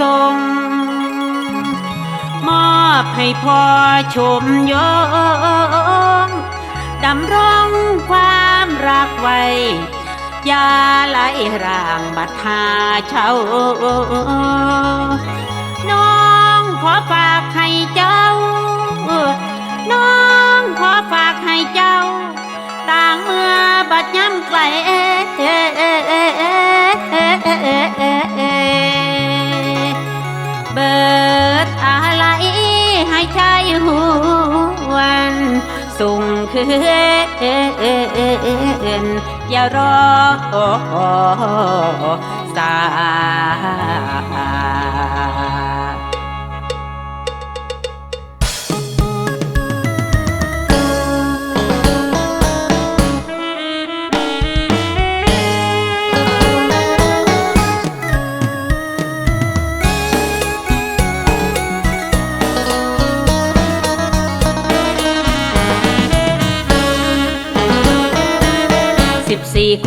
ทรง มอบให้พ่อชมยงดำรงความรักไว้ยาไหลร่างบัดหาเช่าน้องขอฝากให้เจ้า น้องขอฝากให้เจ้า ต่างเมื่อบัดย้ำไกล ดอะไรให้ชายหวนสุ่มคืนอย่ารอสา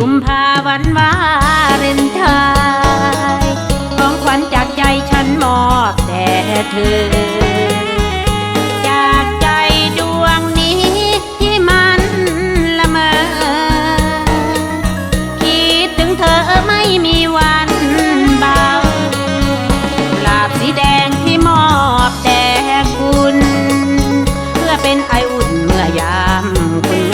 กุมภาวันวาเรนไทน์ของขวัญจากใจฉันมอบแด่เธอ จากใจดวงนี้ที่มันละเมอ คิดถึงเธอไม่มีวันเบากุหลาบสีแดงที่มอบแด่คุณ เพื่อเป็นไออุ่นเมื่อยามคุณ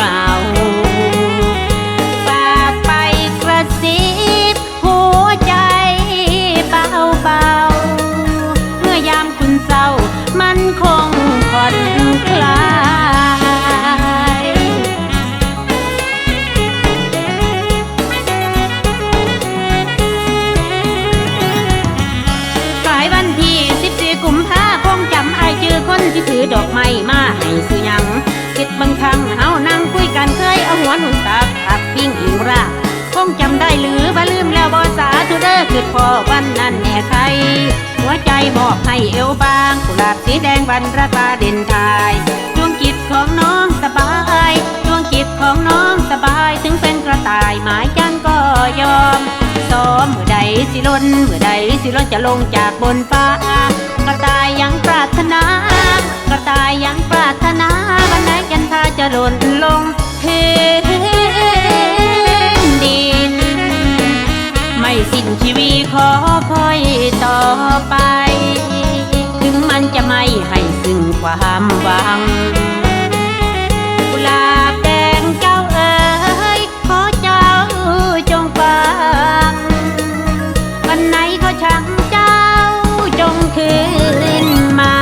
คงผ่อนคลายสายวันที่14กุมภาคงจำไอายชื่อคนที่ถือดอกไม้มาให้สุยัง คิดบางครั้งเฮานั่งคุยกันเคยเอาหัวหนุนตาผักปิ้งอิงราคงจำได้หรือว่าลืมแล้วบอสาธุเด้อคือพอวันนั้นแน่ใคร วใจมอบให้เอวบางกุหลาบสีแดงบรรระตาเด่นทายดวงจิตของน้องสบายดวงจิตของน้องสบายถึงเป็นกระต่ายหมายจันก็ยอมซ้อมเมื่อใดสิล้นเมื่อใดสิล้นจะลงจากบนฟ้ากระต่ายยังปรารถนากระต่ายยังปรารถนาวันไหนยันทาจะหล่นลงพื้นดินไม่สิ้นชีวิต ความหวัง กุหลาบแดงเจ้าเอ๋ยขอเจ้าจงฟังวันไหนเขาชังเจ้าจงคืนมา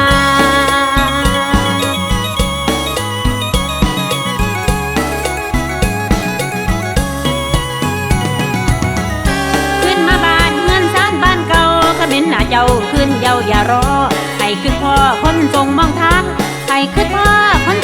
ขึ้นมาบ้านเงินสานบ้านเก่าขมิ้นหน้าเจ้าขึ้นเยาอย่ารอ ขึ้นพ่อคนทรงมองทางให้ขึ้นพ่อคน